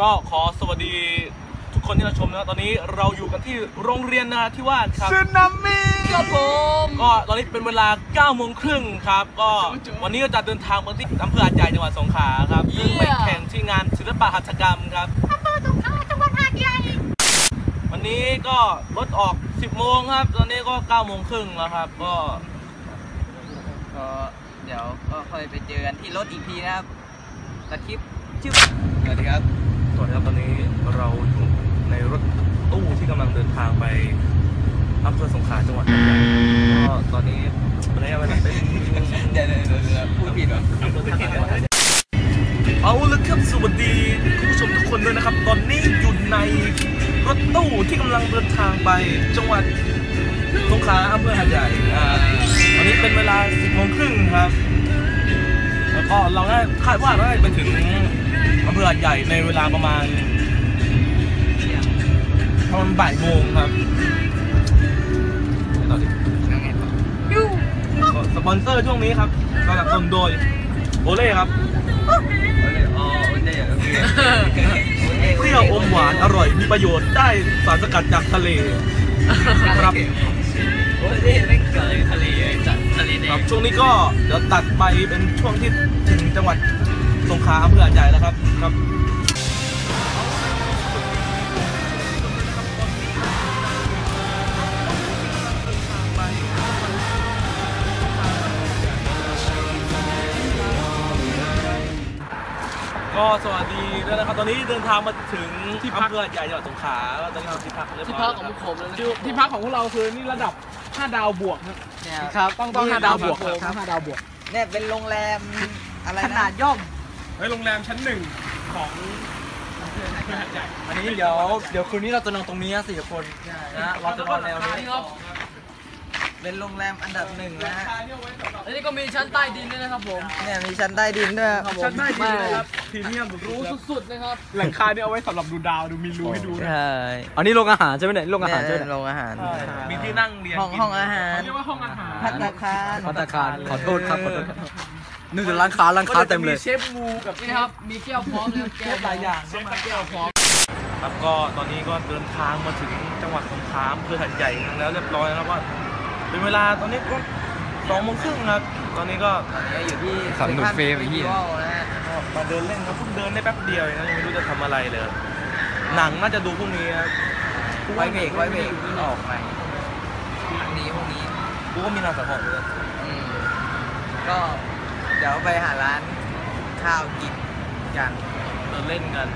ก็ขอสวัสดีทุกคนที่รับชมนะตอนนี้เราอยู่กันที่โรงเรียนนาทิวาสครับสึนามิครับผมก็ตอนนี้เป็นเวลา9โมงครึ่งครับ ก็วันนี้ก็จะเดินทางมาที่อำเภอหาดใหญ่จังหวัดสงขลาครับซึ่งไปแข่งที่งานศิลปะหัตถกรรมครับวันนี้ก็รถออก 10โมงครับ ตอนนี้ก็9โมงครึ่งแล้วครับ ก็ก็เดี๋ยวก็ค่อยไปเจอกันที่รถอีกทีนะครับตัดคลิปชื่อสวัสดีครับส วัสดีครับตอนนี้เราอยู่ในรถตู้ที่กำลังเดินทางไปอำเภอสงขลาจังหวัดหาดใหญ่ก็ตอนนี้ระยะเวลาเป็นเดี๋ยวเดี๋ยวเดี๋ยวพูดผิดเหรอเอาละครับสวัสดีคุณผู้ชมทุกคนด้วยนะครับ ตอนนี้อยู่ในรถตู้ที่กำลังเดินทางไปจังหวัดสงขลาอำเภอหาดใหญ่อ่าตอนนี้เป็นเวลา10โมงครึ่งครับ แล้วก็เราได้คาดว่าเราได้ไปถึง อำเภอหาดใหญ่ในเวลาประมาณประมาณบ่ายโมงครับต่อดิสปอนเซอร์ช่วงนี้ครับสนับสนุนโดยโอเล่ครับอ๋อเดี๋ยวโอเคเปรี้ยวอมหวานอร่อยมีประโยชน์ได้สารสกัดจากทะเลครับโอ้ยนี่ไม่เกิดทะเลจัดทะเลแดครังบช่วงนี้ก็เดี๋ยวตัดไปเป็นช่วงที่ถึงจังหวัดส งขาอำเภอดใหญ่แล้วครับครับก็สวัสดีด้วยนะครับตอนนี้เดินทางมาถึงที่อำเภอหาดใหญ่จังหวัดสงขลาแล้วตอนนี้เราที่พักเรียบที่ร้อยพักของแล้วผมเลยที่ที่พักของพวกเราคือนี่ระดับ 5 ดาวบวกครับครับต้องต้อง5ดาวบวกครับต้อง5ดาวบวกเนี่ยเป็นโรงแรมอะไรขนาดย่อม ฮ้ยโรงแรมชั้นหนึ่งของอันนี้เดี๋ยวเดี๋ยวคืนนี้เราจะนอนตรงนี้สี่คนนะเราจะนอนแนวนี้เป็นโรงแรมอันดับหนึ่งนะฮะอันนี้ก็มีชั้นใต้ดินด้วยนะครับผมเนี่ยมีชั้นใต้ดินด้วยครับผมชั้นใต้ดินเลยครับพรีเมียมรู้สุดๆนะครับหลังคาเนี่ยเอาไว้สำหรับดูดาวดูมีรูให้ดูนะใช่อันนี้โรงอาหารใช่ไหมเนี่ยโรงอาหารใช่ไหมเนี่ยโรงอาหารมีที่นั่งเรียนห้องกินห้องอาหารเรียกว่าห้องอาหารพัตตาคารพัตตาคารขอโทษครับขอโทษ นึกถึงร้านค้าร้านค้าเต็มเลย เชฟงูกับนี่ครับ มีแก้วพร้อมเลยแก้วหลายอย่างเชฟแก้วพร้อมครับก็ตอนนี้ก็เดินทางมาถึงจังหวัดสงขลาอำเภอหัดใหญ่กันแล้วเรียบร้อยแล้วว่าเป็นเวลาตอนนี้ก็สองโมงครึ่งครับตอนนี้ก็ตอนนี้อยู่ที่สำนุกเฟรมไอ้เหี้ยซ็นทรัลนะฮะมาเดินเล่นครับเพิ่งเดินได้แป๊บเดียวเองนะยังไม่รู้จะทำอะไรเลย หนังน่าจะดูพรุ่งนี้ครับไว้เบรกไว้เบรกออกไปพรุ่งนี้พรุ่งนี้กูก็มีนางสังหรณ์ด้วยอืมก็ เดี๋ยวไปหาร้านข้าวกินกันเดินเล่นกัน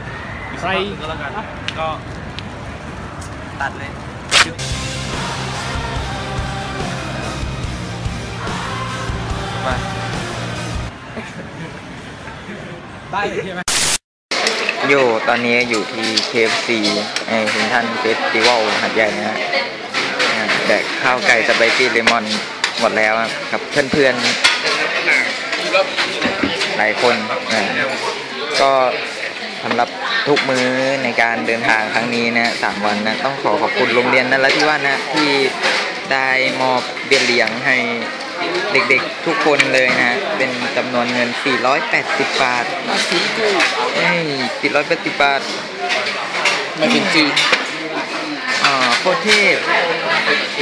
อีกสักพักหนึ่งก็แล้วกัน ก็ตัดเลยไปได้เลยใช่ไหมอยู่ตอนนี้อยู่ที่ KFC ไอ้เซนทันเฟสติวัลหัดใหญ่นะฮะอ่าแต่ข้าวไก่สไปซี่เลมอนหมดแล้วครับกับเพื่อนๆ หลายคนนะก็สำหรับทุกมื้อในการเดินทางครั้งนี้นะสามวันนะต้องขอขอบคุณโรงเรียนนราธิวาสนะที่ได้มอบเบี้ยเลี้ยงให้เด็กๆทุกคนเลยนะ เป็นจำนวนเงิน 480 บาทเอ้ยติดร้อยแปดสิบบาทไม่เป็นจีอ่าโคตรเทพ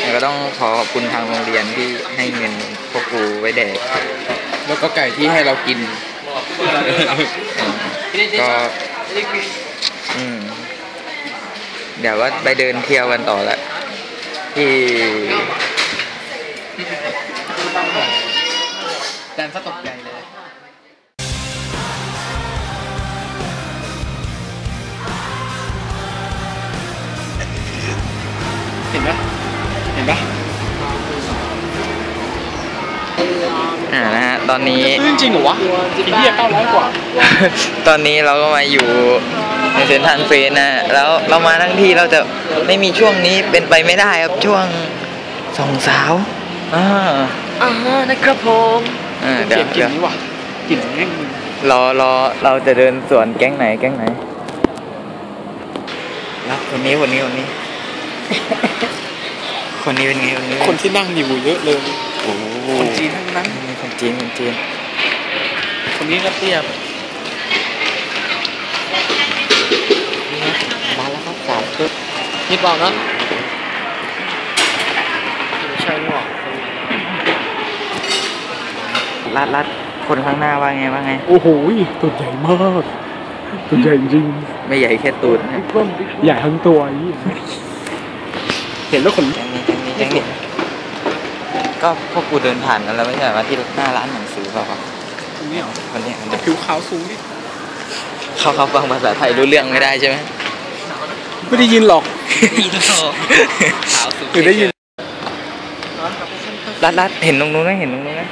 แล้วก็ต้องขอขอบคุณทางโรงเรียนที่ให้เงินพวกครูไว้แดก แล้วก็ไก่ที่ให้เรากินอืมก็อืมเดี๋ยวก็ไปเดินเที่ยวกันต่อละที่ อนนี้ซื้อจริงเหรอวะอีกเหี้ยเก้าร้อยกว่า ตอนนี้เราก็มาอยู่ในเซนทรันเฟสนะแล้วเรามาทั้งที่เราจะไม่มีช่วงนี้เป็นไปไม่ได้ครับช่วงสองสาวอ่าอ่านะครับผมอ่าเกเดี๋ยวลียดกลิ่เดี๋ยวนนี้ว่ะกลิ่นแม่งรอรอเราจะเดินสวนแก๊งไหนแก๊งไหนรับคนนี้คนนี้คนนี้ คนนี้เป็นไงคนนี้คนที่นั่งอยู่เยอะเลยโอ้โหคนจีนทั้งนั้นคน จีนคนจีนคนนี้ก็เตี้ยคิดเปล่านะไม่ใช่หรอกรัดรัดคนข้างหน้าว่าไงว่าไง โอ้โหตัวใหญ่มากตัวใหญ่จริง ไม่ใหญ่แค่ตูดนะใหญ่ทั้งตัวอีเห็นแล้วขนลุกจังนี้จังนี้จังนี้ ก็พวกกูเดินผ่านกันแล้วไม่ใช่เหรอว่าที่หน้าร้านหนังสือเปล่าครับนี่เหรอคนเนี้ยคนเนี้ยผิวขาวสูงดิเขาเขาฟังภาษาไทยรู้เรื่องไม่ได้ใช่ไหมไม่ได้ยินหรอกหรือได้ยินรัดรัดเห็นตรงนู้นไหมเห็นตรงนู้นไหม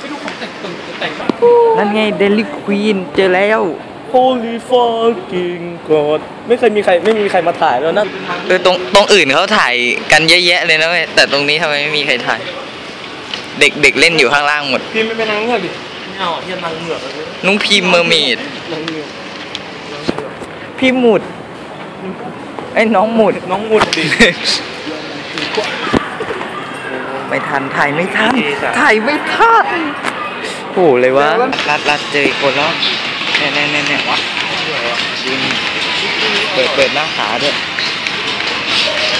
ไม่รู้ของแต่งตึงแต่งนั่นไงเดลิควีนเจอแล้ว Holy fucking god ไม่เคยมีใครไม่มีใครมาถ่ายแล้วนั่นเออตรงตรงอื่นเขาถ่ายกันเยอะแยะเลยนะเว้ยแต่ตรงนี้ทำไมไม่มีใครถ่าย เด็กเด็กเล่นอยู่ข้างล่างหมด พี่ไม่ไปนั่งเงือกดิไม่เอาอะพี่จะนั่งเงือกเลยนุ้งพิมเมอร์เมดนั่งเงือกพี่หมุดไอ้ยน้องหมุดน้องหมุดดิไม่ทันถ่ายไม่ทันถ่ายไม่ทันโหเลยวะรัดรัดเจออีกคนแล้ว แน่แน่แน่แน่วะยืนเปิดเปิดหน้าขาด้วย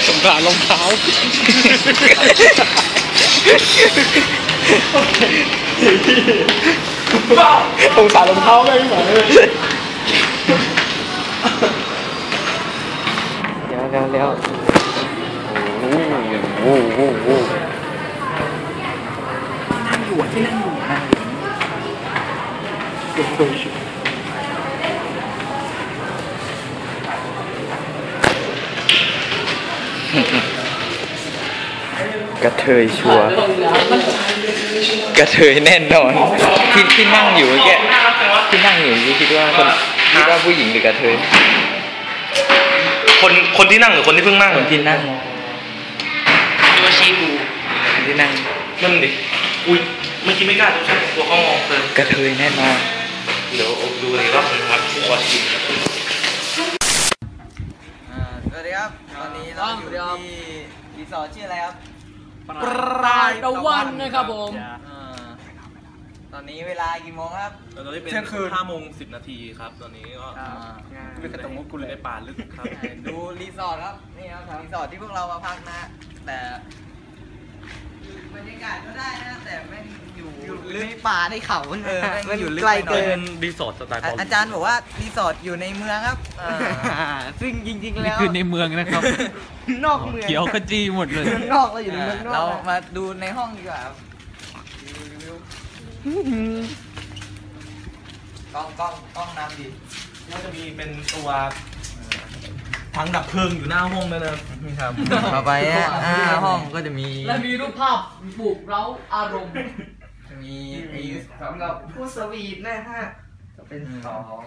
สงสารรองเท้าสงสารรองเท้าเลยเหรอเดี๋ยวเดี๋ยวเดี๋ยวโอ้โหโอ้โหโอ้โหนั่งอยู่อะที่นั่งอยู่นั่งอยู่ กระเทยชัวร์กระเทยแน่นอนที่ที่นั่งอยู่เมื่อกี้ที่นั่งอยู่เมื่อกี้คิดว่าคนคิดว่าผู้หญิงหรือกระเทยคนคนที่นั่งหรือคนที่เพิ่งนั่งคนที่นั่งตัวชี้กูคนที่นั่งนั่นดิอุ้ยเมื่อกี้ไม่กล้าดูใช่กลัวเขามองเกินกระเทยแน่นอนเดี๋ยวดูเลยรอบนึงครับกูขอชิม ตอนนี้เราอยู่ที่รีสอร์ทชื่ออะไรครับปลายตะวันนะครับผมอ่าตอนนี้เวลากี่โมงครับ ตอนนี้เป็นเที่ยงคืนห้าโมงสิบนาทีครับ ตอนนี้ก็ไม่กระตงมุกกูเลยในป่าลึกครับ ดูรีสอร์ทครับ นี่ครับรีสอร์ทที่พวกเรามาพักนะ แต่ บรรยากาศก็ได้นะแต่แม่งอยู่ลึกป่าในเขาเออแม่งอยู่ลึกไกลเกินรีสอร์ทสไตล์อะอาจารย์บอกว่ารีสอร์ทอยู่ในเมืองครับซึ่งจริงๆแล้วคือในเมืองนะครับ นอกเมืองเขียวขจีหมดเลยเมืองนอกเราอยู่ในเมืองนอกเรามาดูในห้องดีกว่าครับกล้องกล้องกล้องนำดิก็จะมีเป็นตัว ถังดับเพลิงอยู่หน้าห้องด้วยนะนี่ครับต่อไปนะอ่าห้องก็จะมีและมีรูปภาพปลุกเร้าอารมณ์จะมีไอ้สำหรับผู้สวีทนะฮะจะเป็นสอง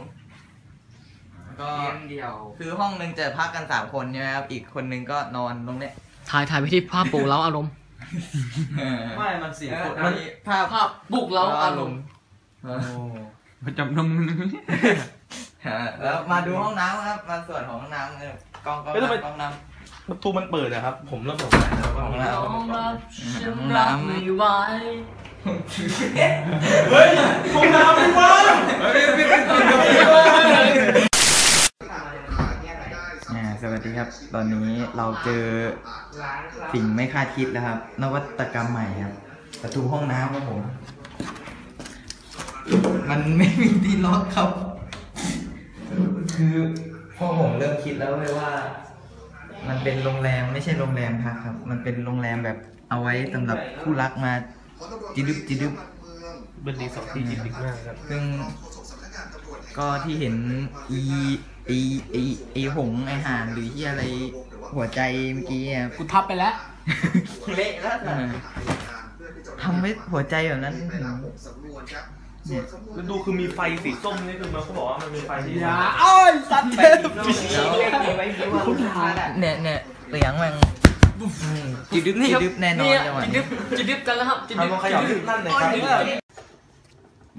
ก็เดียว คือห้องหนึ่งจะพักกันสามคนใช่ไหมครับอีกคนหนึ่งก็นอนตรงเนี้ยถ่ายถ่ายไปที่ภาพปลุกเร้าอารมณ์ ไม่มันสี่คนมัมันนภาพภาพปลุกเร้าอารมณ์ ประจำนมนึงฮะ แล้วมาดูห้องน้ำครับ มาส่วนของห้องน้ำเออกล้องกล้องเอ้ยทำไม น้ำกล้องน้ประตูมันเปิดนะครับ ผมเริ่มสงสัยแล้วว่าของมีเราน้องรับฉันรับไม่ไหวเฮ้ยห้องน้ำไม่ว่างำอ่าสวัสดีครับ ตอนนี้เราเจอสิ่งไม่คาดคิดแล้วครับ นวัตกรรมใหม่ครับประตูห้องน้ำครับผม มันไม่มีที่ล็อกครับ คือพอผมเริ่มคิดแล้วเลยว่า มันเป็นโรงแรมไม่ใช่โรงแรมพักครับ มันเป็นโรงแรมแบบเอาไว้สำหรับคู่รักมาจิดึบจิดึบเป็นรีสอร์ทที่จิตดิกมากครับ ซึ่งก็ที่เห็นอีอีอีอีหงส์ไอห่านหรือที่อะไรหัวใจเมื่อกี้อะกูทับไปแล้วเละแล้วทำให้หัวใจแบบนั้นถึง เนี่ยแล้วดูคือมีไฟสีส้มนี่คือมันเขาบอกว่ามันมีไฟที่อย่าอ้อยสัตว์เทพเนี่ยเนี่ยเสียงมันอืมจิดึบจิดึบแน่นอนจังหวะจินี้ดึบจิดึบกันแล้วครับจิดึทำบมาขยับนั่นเลยครับ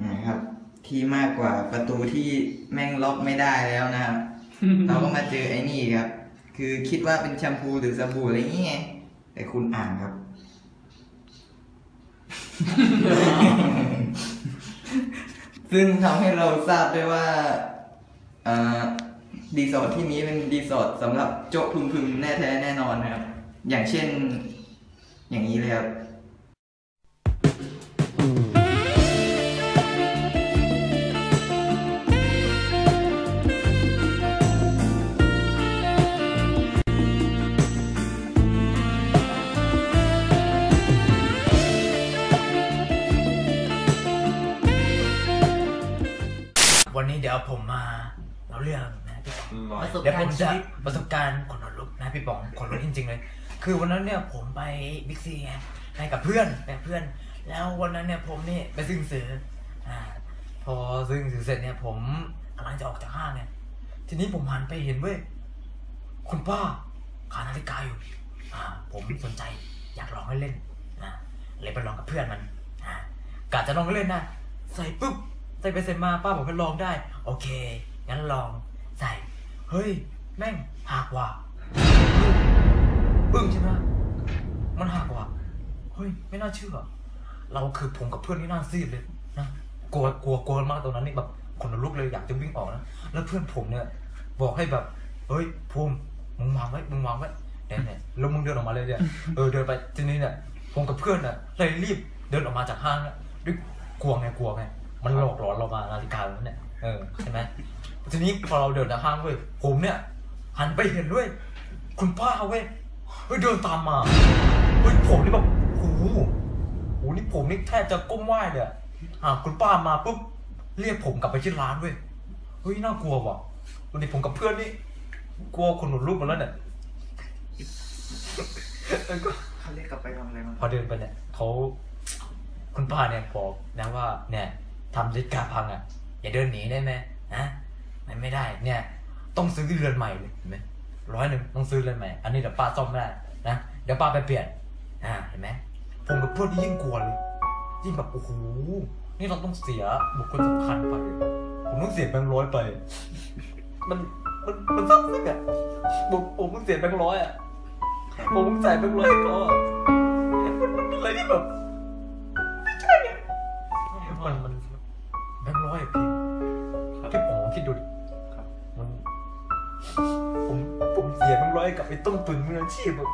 นะครับ ที่มากกว่าประตูที่แม่งล็อกไม่ได้แล้วนะครับเราก็มาเจอไอ้นี่ครับ คือคิดว่าเป็นแชมพูหรือสบู่อะไรอย่างเงี้ยแต่คุณอ่านครับ ซึ่งทำให้เราทราบได้ว่าดีสอร์ทที่นี้เป็นดีสอร์ทสำหรับโจ๊กพึมพึมแน่แท้แน่นอนนะครับ อย่างเช่น อย่างนี้เลยครับ วันนี้เดี๋ยวผมมาเราเรื่องนะพี่ป๋องประสบเดี๋ยวการผมณ์ชีจะวิตประสบการณ์ขนลุกนะพี่ป๋องขนลุกจริง ๆ เลย คือวันนั้นเนี่ยผมไปบิ๊กซีไงไปกับเพื่อนไปกับเพื่อน แล้ววันนั้นเนี่ยผมนี่ไปซื้อหนังสืออ่าพอซื้อหนังสือเสร็จเนี่ยผมกำลังจะออกจากห้างเนี่ย ทีนี้ผมหันไปเห็นเว้ยคุณป้าขายนาฬิกาอยู่อ่าผมสนใจอยากลองให้เล่นนะเลยไปลองกับเพื่อนมันอ่ากะจะลองเล่นนะใส่ปุ๊บ ใส่ไปเสร็จมาป้าบอกให้ลองได้ โอเค งั้นลองใส่ เฮ้ย แม่งหักว่ะปึ้งใช่ไหมมันหักว่ะเฮ้ย ไม่น่าเชื่อ เราคือผมกับเพื่อนนี่น่าซีดเลยนะกลัวกลัวกลัวมากตรงนั้นนี่แบบขนลุกเลยอยากจะวิ่งออกนะแล้วเพื่อนผมเนี่ย บอกให้แบบเฮ้ยภูมิมึงวางไว้มึงวางไว้เนี่ยเนี่ยแล้วมึงเดินออกมาเลยเนี่ยเออเดินไปทีนี้เนี่ยผมกับเพื่อนน่ะเลยรีบเดินออกมาจากห้างด้วยกลัวไงกลัวไง มันหลอกหลอนเรามานาฬิกาแล้วเนี่ยเออใช่ไหมทีนี้พอเราเดินจากห้างเว้ยผมเนี่ยหันไปเห็นด้วย คุณป้าเว้ยเฮ้ยเดินตามมาเฮ้ยผมนี่แบบโอ้โหโอ้โหนี่ผมนี่แทบจะก้มไหว้เลยอะอ่าคุณป้ามาปุ๊บเรียกผมกลับไปที่ร้านเว้ยเฮ้ยน่ากลัวว่ะวันนี้ผมกับเพื่อนนี่กลัวคนหนุนลูกมาแล้วเนี่ยแล้วก็เขาเรียกกลับไปทำอะไรมาพอเดินไปเนี่ยเขาคุณป้าเนี่ยบอกนะว่าเนี่ย ทำนาฬิกาพังอะ อย่าเดินหนีได้ไหมนะมันไม่ได้เนี่ย ต้องซื้อเรือนใหม่เลยเห็นไหมร้อยหนึ่งต้องซื้อเรือนใหม่ อันนี้เดี๋ยวป้าซ่อมไม่ได้นะเดี๋ยวป้าไปเปลี่ยนอ่าเห็นไหมผมกับเพื่อนนี่ยิ่งกลัวเลยยิ่งแบบโอ้โหนี่เราต้องเสียบุคคลสำคัญไปผมต้องเสียแบงค์ร้อยไป มันมันมันซับซึ้งอะผมผมต้องเสียแบงค์ร้อยอะผมต้องจ่ายแบงค์ร้อยให้เขาอะมันเป็นอะไรที่แบบไม่ใช่มันมัน แบงค์ร้อยอะพี่ที่ผมคิดดูดิมันผมผมเสียแบงค์ร้อยกับไอ้ต้นทุนมืออาชีพอะ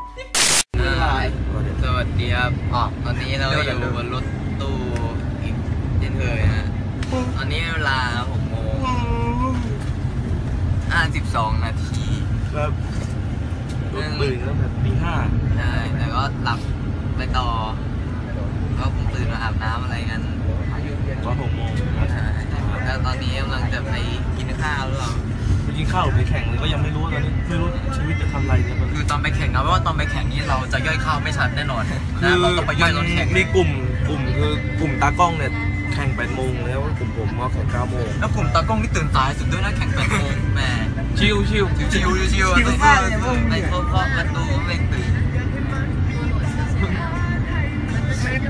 สวัสดีครับตอนนี้เราอยู่บนรถตู้อีกเช่นเคยนะตอนนี้เวลา6โมง52นาทีครับรถตื่นตั้งแต่ตีห้าใช่แต่ก็หลับไปต่อก็คงตื่นมาอาบน้ำอะไรกันตอนหกโมงใช่ แล้วตอนนี้กำลังจะไปกินข้าวหรือเปล่าไปกินข้าวหรือไปแข่งเลยก็ยังไม่รู้ตอนนี้ไม่รู้ชีวิตจะทำอะไรเนี่ยมันคือตอนไปแข่งนะเพราะว่าตอนไปแข่งนี้เราจะย่อยข้าวไม่ชัดแน่นอนนะเราต้องไปย่อยตอนแข่งมีกลุ่มกลุ่มคือกลุ่มตากล้องเนี่ยแข่งแปดโมงแล้วกลุ่มผมก็แข่งเก้าโมงแล้วกลุ่มตากล้องนี่ตื่นสายสุดด้วยนะแข่งแปดโมงแหมชิวชิวชิวชิวชิวชิวมากเลยไปเคาะเคาะประตูก็ไม่ตื่น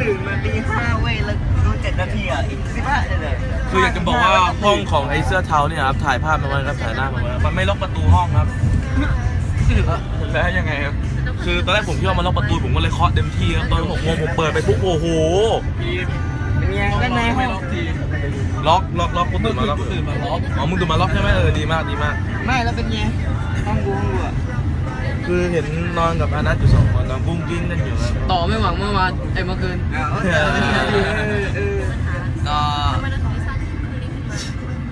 ตื่นมาตีห้าเว้ยแล้วดูเจ็ดนาทีอะอีกสิบห้าเลยคืออยากจะบอกว่าห้องของไอ้เสื้อเทาเนี่ยครับถ่ายภาพมาไว้ครับถ่ายหน้ามาไว้มันไม่ล็อกประตูห้องครับแล้วยังไงครับคือตอนแรกผมคิดว่ามันล็อกประตูผมก็เลยเคาะเต็มที่ครับตอนหกโมงผมเปิดไปปุ๊บโอ้โหเป็นไงด้านในห้องล็อกล็อกล็อกกูตื่นมาล็อกกูตื่นมาล็อกอ๋อมึงตื่นมาล็อกใช่ไหมเออดีมากดีมาก ไม่แล้วเป็นไงห้องกูห้องกูอะ คือเห็นนอนกับอานัทอยู่สองคนนอนกุ้งกิ้งกันอยู่ครับต่อไม่หวังเมื่อวานไอ้เมื่อคืนก็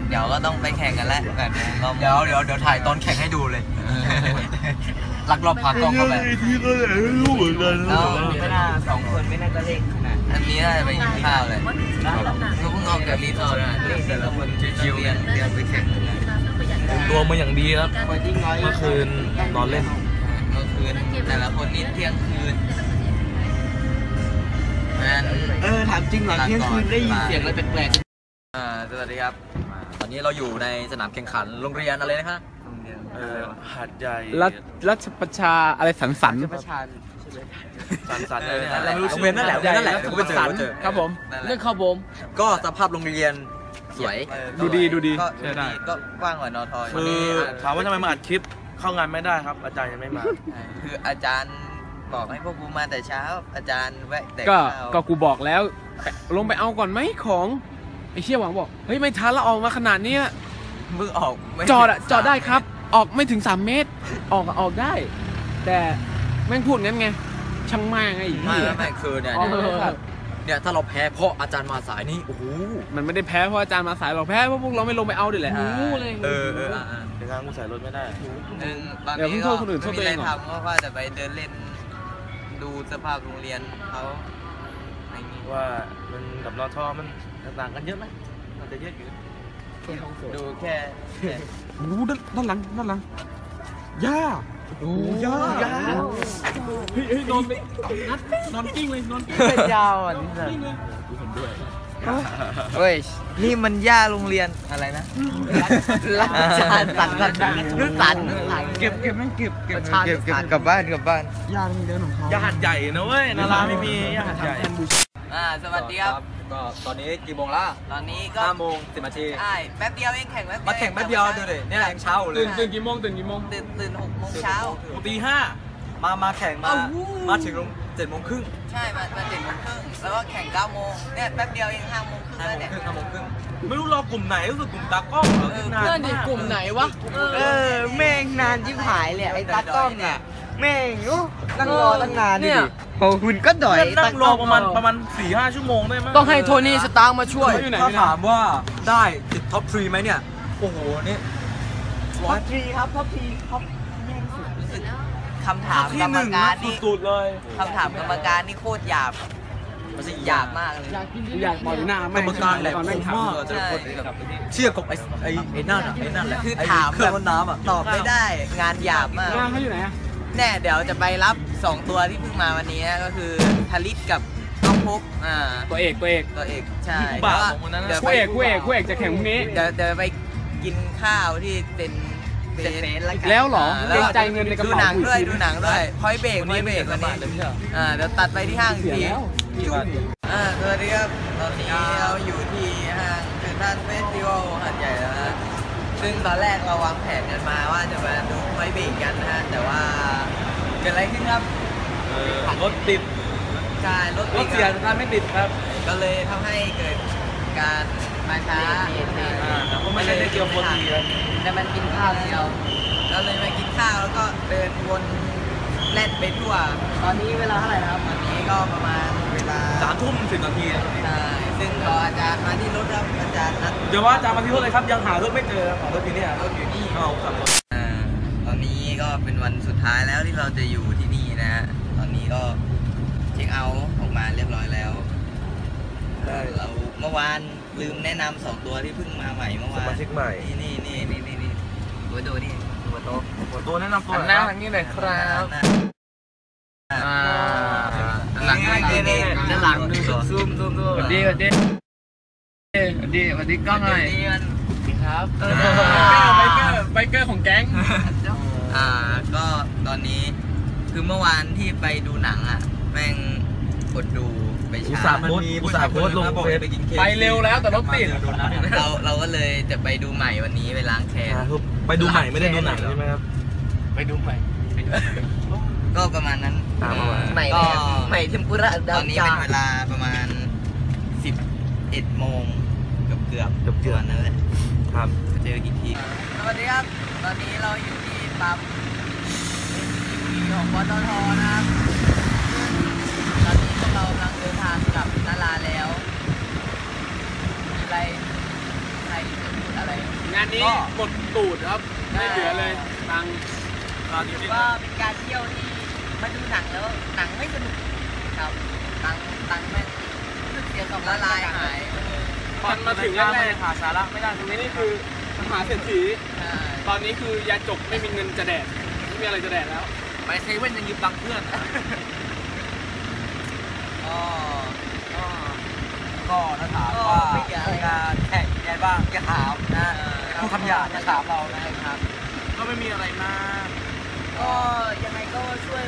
เดี๋ยวก็ต้องไปแข่งกันแล้วแปดโมงก็เดี๋ยวเดี๋ยวเดี๋ยวถ่ายตอนแข่งให้ดูเลยลักลอบพากล้องเข้าไปที่ก็เลยไม่รู้เหมือนกันนะแล้วไม่น่าสองคนไม่น่าจะเล่นขนาดอันนี้น่าจะไปกินข้าวเลยก็เพิ่งออกจากรีสอร์ทมาแต่ละคนชิวๆเรียนเรียนไปแข่งกันแล้วตัวมาอย่างดีครับคนที่น้อยเมื่อคืนนอนเล่น เมื่อคืน แต่ละคนนี่เที่ยงคืนงั้นเออถามจริงหลังเที่ยงคืนได้ยินเสียงอะไรแปลกอ่าสวัสดีครับ ตอนนี้เราอยู่ในสนามแข่งขันโรงเรียนอะไรนะคะเออหาดใหญ่รัฐรัชประชาอะไรสันสันๆประชานสันสันเอเลอยเนี่ยนั่นแหละไม่รู้โรงชื่อเรียนนั่นแหละโรงเรียนนั่นแหละรัเดี๋ยวชก็ปไประเจอสันก็เจอครับผมนั่นแหละเรื่องข้าวบมก็สภาพโรงเรียนสวย ดูดีดูดีก็ใช่ได้ก็ว่างกว่านอทอคือถามว่าทำไมมาอัดคลิป เข้างานไม่ได้ครับ อาจารย์ยังไม่มา คืออาจารย์บอกให้พวกกูมาแต่เช้า อาจารย์แวะแต่ก็ข้าวก็กูบอกแล้ว ลงไปเอาก่อนไหมของ ไอ้เชี่ยหวังบอก เฮ้ย ไม่ทันแล้วออกมาขนาดเนี้ยมึงออกไม่จอดอะจอดได้ครับ ออกไม่ถึง 3 เมตร ออกอะออกได้ แต่แม่งพูดงั้นไง ช่างแม่งไอ้ไม่เหี้ย ไม่ไม่คือเนี่ยอ๋อเนี่ยเนี่ยถ้าเราแพ้เพราะอาจารย์มาสายนี่โอ้โหมันไม่ได้แพ้เพราะอาจารย์มาสายหรอกแพ้เพราะพวกเราไม่ลงไปเอาดิแหละอ่างูเลย เออเอออะอะ เดี๋ยวงานกูใส่รถไม่ได้ หนึ่งตอนอย่าเพิ่นี้งโทก็ษคนอื่นโทไม่ษมีตัวอะไรเองก่อน ทำก็ว่าจะไปเดินเล่น ดูสภาพโรงเรียนเขาอะไรอย่างงี้ว่ามันกับนอทอมันต่างกันเยอะไหมน่าจะเยอะอยู่ดูแค่แค่โอ้โหด้านด้านหลังด้านหลังย่าโอ้ย่าย่าเฮ้ยเฮ้ยนอนไปนัดนอนกิ้งเลยนอนกิ้ง เป็นยาวอะนี่กิ้งเลยเฮ้ย นี่มันย่าโรงเรียนอะไรนะรักชาติสันสันสันนึกสันนึกสันเก็บเก็บไม่เก็บเก็บเก็บเก็บกลับบ้านกลับบ้านย่ามีเดินของเขายาหัดใหญ่นะเว้ยนาราไม่มียาหัดใหญ่อ่าสวัสดีครับก็ตอนนี้กี่โมงละตอนนี้ก็ห้าโมงสิบนาทีใช่แป๊บเดียวเองแข่งแป๊บเดียวมาแข่งแป๊บเดียวดูดิเนี่ยยังเช้าอยู่เลตื่ยนตื่นกี่โมงตื่นกี่โมงตื่นตื่นหกโมงเช้ากูตีห้ามามาแข่งมาอ้าววู้มาถึงโรง เจ็ดโมงครึ่งใช่มามาเจ็ดโมงครึ่งแล้วก็แข่งเก้าโมงเนี่ยแป๊บเดียวเองห้าโมงครึ่งห้าแล้วโมงเนี่ย ครึ่งห้าโมงครึ่งไม่รู้รอกลุ่มไหนรู้สึกกลุ่มตากล้องเหรอที่าเพื่อนดิากกลุ่มไหนวะ เออแม่งนานชิบหายเลยไอ้ตากล้องอะแม่งโอ้นั่งรอตั้งนานเนี่ยโอ้คุณก็ดอยเพื่อนนั่งรอประมาณประมาณสี่ห้าชั่วโมงได้มั้ยต้องให้โทนี่สตาร์กมาช่วยเขาอยู่ไหนถ้าไม่ได้ถามว่าได้ติดท็อปทรีไหมเนี่ย โอ้โหนี่ร้อยทีครับท็อปทีท็อป คำถามที่กรรหมนึ่งการนะนี่สุดๆเลยคำถามกรรมการนี่โคตรหยาบไม่ใช่หยาบมากเลยกูอยากบอกอยู่หน้ากรแม่งรมการแหละก่อนผแม่งมถามว่าจะคนแบบเชื่อกับไอ้ไอ้ไอ้นั่นอะไอ้นั่นแหละคือไอ้ถามเครื่องรดน้ำอะตอบไม่ได้ งานหยาบมากหน้าเขาอยู่ไหนอะแน่เดี๋ยวจะไปรับ 2 ตัวที่เพิ่งมาวันนี้ก็คือทลิตกับน้องพกอ่าตัวเอกตัวเอกตัวเอกใช่บาปของคนนั้นนะเดี๋ยวคู่ไปเอกคู่เอกคู่เอกจะแข่งพรุ่งนี้เดี๋ยวเดี๋ยวไปกินข้าวที่เป็น เฟสอีกแล้วเหรออ่าเกรงใจเงินในกระดูเป๋าหนังด้วยคุดูหนังด้วยพอยเบรกพอยเบรกวันนี้อ่าเดี๋ยวตัดไปที่ห้างอีกเสียทีแล้วอ่าสวัสดีครับตอนนี้เราอยู่ที่ห้างเซ็นทรัลเฟสติวัลหัดใหญ่แล้วนะซึ่งตอนแรกเราวางแผนกันมาว่าจะมาดูพอยเบรกกันนะฮะแต่ว่าเกิดอะไรขึ้นครับเออรถติดใช่รถรติถดเสียการไม่ติดครับ ก็เลยทำให้เกิดการ มาช้าอ่าก็ไม่ใช่ได้เกี่ยวกับตีกันแต่มันกินข้าวเดียวก็เลยมากินข้าวแล้วก็เดินวนเล่นไปทั่ว ตอนนี้เวลาเท่าไหร่ครับตอนนี้ก็ประมาณเวลาสามทุ่มสิบนาทีนะใช่ซึ่งรออาจารย์มาที่รถครับอาจารย์นัดเดี๋ยวว่าอาจารย์มาที่รถเลยครับยังหารถไม่เจอครับหารถที่นี่รถอยู่นี่เอาขับรถอ่าตอนนี้ก็เป็นวันสุดท้ายแล้วที่เราจะอยู่ที่นี่นะฮะตอนนี้ก็เช็คเอาท์ออกมาเรียบร้อยแล้วเราเมื่อวาน ลืมแนะนำสองตัวที่เพิ่งมาใหม่เมื่อสวานมาชิกใหม่นี่นี่นี่นี่นี่นี่ดูดูนี่ดูโต๊ะหัวโตแนะนำตัวหันหหน่น้าอยทางนี้หน่อยครับอ่าหลังนี่นี่นี่ด้านหลังดูซูมซูมดูสวัสดีสวัสดีสวัสดีสวัสดีกล้องหน่อยนี่มันครับเออไบเกอร์ไบเกอร์ของแก๊งอ่าก็ตอนนี้คือเมื่อวานที่ไปดูหนังอะแม่งกดดู ไปอุตช้าส่าห์โพสต์อุตส่าห์โพสต์ลงเฟซ ไปเร็วแล้วแต่รถติด เราเราก็เลยจะไปดูใหม่วันนี้ไปล้างแค้นอ่าคือไปดูใหม่ไม่ได้ดูหนังใช่ไหมครับ ไปดูใหม่ ก็ประมาณนั้นตามประมาณ ใหม่ก็ใหม่เทมปุระตอนนี้เป็นเวลาประมาณ 11โมงเกือบเกือบเกือบเกือบนั่นแหละครับจะเจอกี่ทีสวัสดีครับ ตอนนี้เราอยู่ที่ปั๊มของปตทนะครับ ตอนนี้พวกเรากำลังเดินทางกลับนาราแล้ว มีอะไรใครจะพูดอะไร งานนี้กดตูดครับ ไม่เหลือเลยตังค์ถือว่าเป็นการเที่ยวที่มาดูหนังแล้วหนังไม่สนุกครับตังค์ตังค์แม่งรู้สึกเสียสองละลายหายตอนมาถึงแรกๆหาสาระไม่ได้ตรงนี้นี่คือมหาเศรษฐีใช่ตอนนี้คือยาจกไม่มีเงินจะแดดไม่มีอะไรจะแดดแล้ว ไปเซเว่นยังยืมตังค์เพื่อน ก็ก็ ก็ถ้าถาม ก็ ว่า ไม่เกี่ยวอะไร การแข่งยังไงบ้างจะถามนะพูดคำหยาบจะถามเรานะครับ ก็ไม่มีอะไรมากก็ยังไงก็ช่วย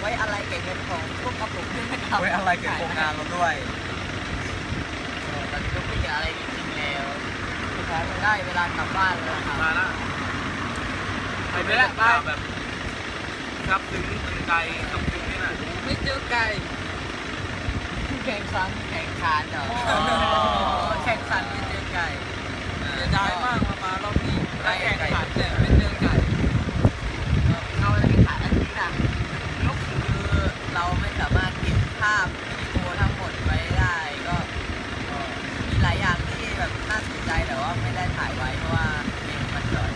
ไว้อะไรแก่เงินของพวกกระผมด้วยนะครับไว้อะไรเกี่ยวกับโครงงานเราด้วยเออตอนนี้ก็ไม่เหลืออะไรจริงๆแล้วได้เวลากลับบ้านแล้วครับมาละไปไม่ละบ้าแบบครับถึงถึงไกลกับถึงนี่น่ะไม่เจอไก่แข่งขันแข่งขันเหรอแข่งขันเป็นเรื่อง ไก่เสียดายมากมามารอบนี้ไก่แข่งขันเนี่ยเป็นเรื่องไก่เราจะแข่งขันอันนี้นะก็คือเราไม่สามารถเก็บภาพวิดีโอทั้งหมดไว้ได้ก็ก็มีหลายอย่างที่แบบน่าสนใจแต่ว่าไม่ได้ถ่ายไว้เพราะว่าเน็ตมันจอด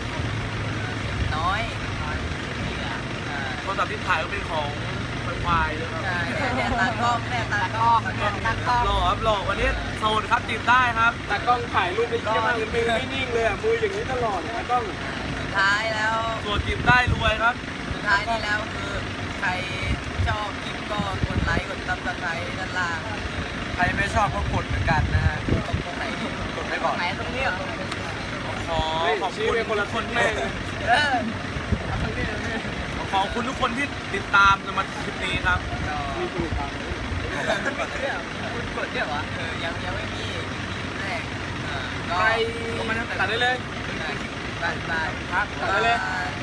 น้อยน้อยที่อะอ่าโทรศัพท์ที่ถ่ายก็เป็นของควายๆเลยครับใช่เนี่ยตากล้องแม่ตากล้องเนี่ยตากล้องหล่อครับหล่อวันนี้ โสดครับจีบได้ครับตากล้องถ่ายรูปได้เยี่ยมมากเลยมือไม่นิ่งเลยอะมืออย่างนี้ตลอดตากล้องสุดท้ายแล้วโสดจีบได้รวยครับ สุดท้ายนี่แล้วคือใครชอบคลิปก็กดไลค์กดซับสไครต์ด้านล่างใครไม่ชอบก็กดเหมือนกันนะฮะตรงตรงไหนกดไว้ก่อนไหนตรงนี้เหรอขอเฮ้ยขอบชี้คุณไปคนละคนแม่งเลยเออขอบคุณทุกคนที่ติดตามจนมาถึงคลิปนี้ครับมีสูตรตามคุณ กดเนี่ยคุณกดเนี่ยวะเออยังยังไม่มีแรกเออก็ไปตัดได้เลยบายบายครับตัดได้เลย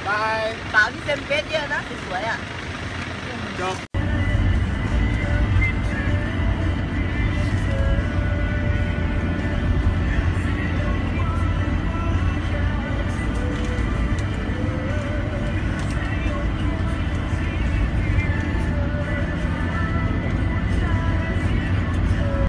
บายสาวที่เซ็นเฟซเยอะนะสวยๆอะจบ